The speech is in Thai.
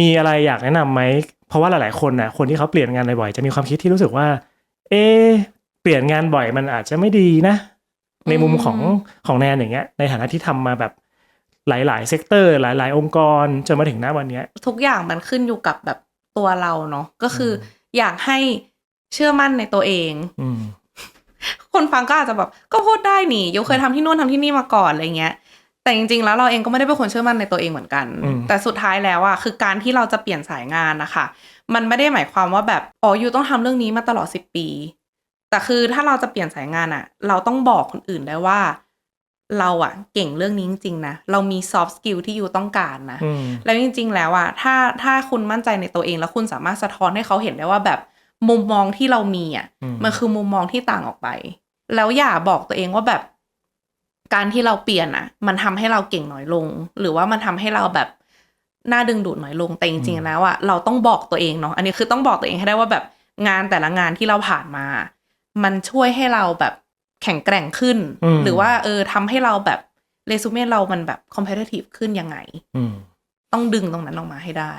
มีอะไรอยากแนะนำไหม เพราะว่าหลายๆคนน่ะคนที่เขาเปลี่ยนงานบ่อยๆจะมีความคิดที่รู้สึกว่า เอะเปลี่ยนงานบ่อยมันอาจจะไม่ดีนะ ในมุมของของแนนอย่างเงี้ย ในฐานะที่ทำมาแบบหลายๆเซกเตอร์ หลาย ๆ องค์กรจนมาถึงหน้าวันเนี้ย ทุกอย่างมันขึ้นอยู่กับแบบตัวเราเนาะก็คือออยากให้เชื่อมั่นในตัวเอง อืม คนฟังก็อาจจะแบบก็พูดได้นี่ยกเคยทำที่นู่นทำที่นี่มาก่อนอะไรเงี้ย แต่จริงๆ แล้วเราเองก็ไม่ได้เป็นคนเชื่อมั่นในตัวเองเหมือนกันอืมแต่สุดท้ายแล้วอะคือการที่เราจะเปลี่ยนสายงานนะคะ มันไม่ได้หมายความว่าแบบอ๋ออยู่ต้องทำเรื่องนี้มาตลอดสิบปี แต่คือถ้าเราจะเปลี่ยนสายงานอะเราต้องบอกคนอื่นได้ว่า เราอะเก่งเรื่องนี้จริงๆนะเรามี soft skill ที่อยู่ต้องการนะอืมแล้วจริง ๆ แล้วอะถ้าถ้าคุณมั่นใจในตัวเอง แล้วคุณสามารถสะท้อนให้เขาเห็นได้ว่าแบบมุมมองที่เรามีอะอืมมันคือมุมมองที่ต่างออกไป แล้วอย่าบอกตัวเองว่าแบบ การที่เราเปลี่ยนอะมันทำให้เราเก่งน้อยลง หรือว่ามันทำให้เราแบบน่าดึงดูดน้อยลงแต่จริงๆแล้วอะเราต้องบอกตัวเองเนาะอันนี้คือต้องบอกตัวเองให้ได้ว่าแบบงานแต่ละงานที่เราผ่านมา มันช่วยให้เราแบบแข็งแกร่งขึ้นอืมหรือว่าเออทำให้เราแบบเรซูเม่เรามันแบบ competitive ขึ้นยังไงอืมต้องดึงตรงนั้นออกมาให้ได้